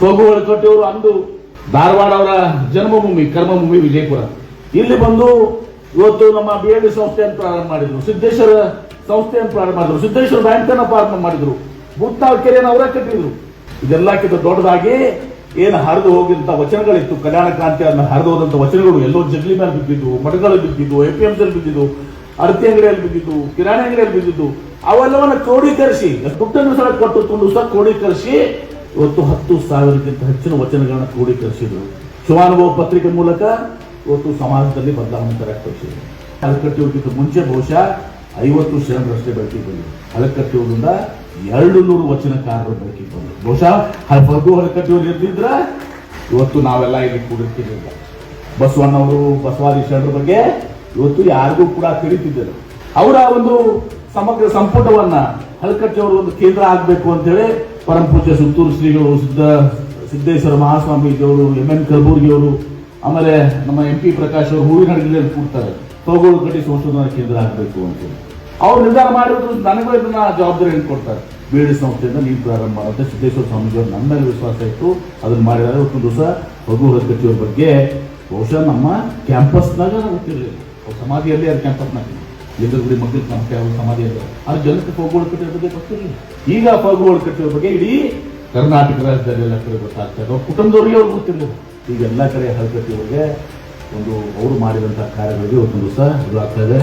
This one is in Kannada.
ಫಗು ಹೊಳಕಟ್ಟಿಯವರು ಅಂದು ಧಾರವಾಡ ಅವರ ಜನ್ಮಭೂಮಿ, ಕರ್ಮಭೂಮಿ ವಿಜಯಪುರ. ಇಲ್ಲಿ ಬಂದು ಇವತ್ತು ನಮ್ಮ ಬಿ ಎಲ್ ಸಂಸ್ಥೆಯನ್ನು ಪ್ರಾರಂಭ ಮಾಡಿದ್ರು. ಸಿದ್ದೇಶ್ವರ ಸಂಸ್ಥೆಯನ್ನು ಪ್ರಾರಂಭ ಮಾಡಿದ್ರು. ಸಿದ್ದೇಶ್ವರ ಬ್ಯಾಂಕ್ ಅನ್ನ ಪ್ರಾರಂಭ ಮಾಡಿದ್ರು. ಭೂತಾಳ್ ಕೆರೆಯನ್ನು ಅವರೇ ಕಟ್ಟಿದ್ರು. ಇದೆಲ್ಲಕ್ಕಿಂತ ದೊಡ್ಡದಾಗಿ ಏನು ಹರಿದು ಹೋಗಿದಂತ ವಚನಗಳಿತ್ತು. ಕಲ್ಯಾಣ ಕ್ರಾಂತಿ ಅನ್ನ ಹರಿದು ಹೋದಂತ ವಚನಗಳು ಎಲ್ಲೋ ಜಗ್ಲಿ ಮೇಲೆ ಬಿದ್ದಿದ್ದು ಮಠಗಳಲ್ಲಿ ಬಿದ್ದಿದ್ದು ಎ ಪಿ ಎಂ ಬಿದ್ದಿದ್ದು ಅಡತಿ ಅಂಗಡಿಯಲ್ಲಿ ಬಿದ್ದಿದ್ದು ಕಿರಾಣಿ ಅಂಗಡಿಯಲ್ಲಿ ಬಿದ್ದಿದ್ದು ಅವೆಲ್ಲವನ್ನ ಕ್ರೋಢೀಕರಿಸಿ ಪುಟ್ಟನ್ನು ಸಹ ಕೊಟ್ಟು ತುಂಬ ಸಹ ಕ್ರೋಢೀಕರಿಸಿ ಇವತ್ತು ಹತ್ತು ಸಾವಿರಕ್ಕಿಂತ ಹೆಚ್ಚಿನ ವಚನಗಳನ್ನ ಕ್ರೋಢೀಕರಿಸಿದ್ರು ಶಿವಾನುಭವ ಪತ್ರಿಕೆ ಮೂಲಕ ಇವತ್ತು ಸಮಾಜದಲ್ಲಿ ಬದಲಾವಣೆ ತರಕ್ಕೆ ತೋರಿಸಿದ್ರು ಹೋಗಿದ್ದ ಮುಂಚೆ ಬಹುಶಃ ಐವತ್ತು ಶರಣರಷ್ಟೇ ಬೆಳಕಿಗೆ ಬಂದರು ಹಳಕಟ್ಟಿಯೋದ್ರಿಂದ ಎರಡು ನೂರು ವಚನಕಾರರು ಬೆಳಕಿಗೆ ಬಂದರು ಬಹುಶಃ ಹ- ಫಗು ಹಳಕಟ್ಟಿಯೋರು ಇರ್ದಿದ್ರ ಇವತ್ತು ನಾವೆಲ್ಲ ಇಲ್ಲಿ ಕೂಡಿರ್ತಿರಲಿಲ್ಲ. ಬಸವಣ್ಣವರು ಬಸವಾದಿ ಶರಣರ ಬಗ್ಗೆ ಇವತ್ತು ಯಾರಿಗೂ ಕೂಡ ತಿಳಿತಿದ್ದರು ಅವರ ಒಂದು ಸಮಗ್ರ ಸಂಪುಟವನ್ನ ಹಳಕಟ್ಟಿಯವರು ಒಂದು ಕೇಂದ್ರ ಆಗಬೇಕು ಅಂತೇಳಿ ಪರಮ ಪೂಜ್ಯ ಸುತ್ತೂರು ಶ್ರೀಗಳು ಸಿದ್ಧ, ಸಿದ್ದೇಶ್ವರ ಮಹಾಸ್ವಾಮೀಜಿಯವರು ಎಂ ಎನ್ ಕಲಬುರ್ಗಿಯವರು ಆಮೇಲೆ ನಮ್ಮ ಎಂ ಪಿ ಪ್ರಕಾಶ್ ಅವರು ಹೂವಿನ ಹಡಗಲಿಯಲ್ಲಿ ಕೂಡ್ತಾರೆ. ತೋಗೋಳು ಕಟ್ಟಿ ಸಂಶೋಧನಾ ಕೇಂದ್ರ ಆಗಬೇಕು ಅಂತೇಳಿ. ಅವ್ರು ನಿರ್ಧಾರ ಮಾಡಿದ್ರು, ನನಗೂ ಇದನ್ನ ಜವಾಬ್ದಾರಿ ಕೊಡ್ತಾರೆ ಬೇಡಿ ಸಂಸ್ಥೆಯಿಂದ ನೀವು ಪ್ರಾರಂಭ ಮಾಡುತ್ತೆ ಸಿದ್ದೇಶ್ವರ ಸ್ವಾಮೀಜಿಯವರು ನನ್ನ ಮೇಲೆ ವಿಶ್ವಾಸ ಇತ್ತು ಅದನ್ನ ಮಾಡಿದ್ದಾರೆ. ಒಂದು ದಿವಸ ರಘು ಹದಗಟ್ಟಿಯವ್ರ ಬಗ್ಗೆ ಬಹುಶಃ ನಮ್ಮ ಕ್ಯಾಂಪಸ್ನಾಗ ಗೊತ್ತಿರಲಿಲ್ಲ ಸಮಾಧಿಯಲ್ಲಿ ಅದು ಕ್ಯಾಂಪಸ್ನಾಗ ಲಿಂಗಗುಡಿ ನಂಬಿಕೆ ಸಂಸ್ಥೆ ಸಮಾಧಿ ಅಂತ ಅದು ಜನಕ್ಕೆ ಫೋಗೋಳು ಕಟ್ಟಿರೋ ಬಗ್ಗೆ ಗೊತ್ತಿರಲಿಲ್ಲ ಈಗ ಫೋಗೋಳು ಕಟ್ಟಿರೋ ಬಗ್ಗೆ ಇಡೀ ಕರ್ನಾಟಕ ರಾಜ್ಯದಲ್ಲಿ ಎಲ್ಲ ಕಡೆ ಗೊತ್ತಾಗ್ತಾ ಇದೆ. ಕುಟುಂಬದವ್ರಿಗೆ ಅವ್ರು ಗೊತ್ತಿರಲಿಲ್ಲ. ಈಗ ಎಲ್ಲ ಕಡೆ ಹರಕಟ್ಟಿಯವ್ರಿಗೆ ಒಂದು ಅವರು ಮಾಡಿದಂಥ ಕಾರ್ಯಗಳಿಗೆ ಒಂದು ದಿವಸ ಇದು ಆಗ್ತಾ ಇದೆ.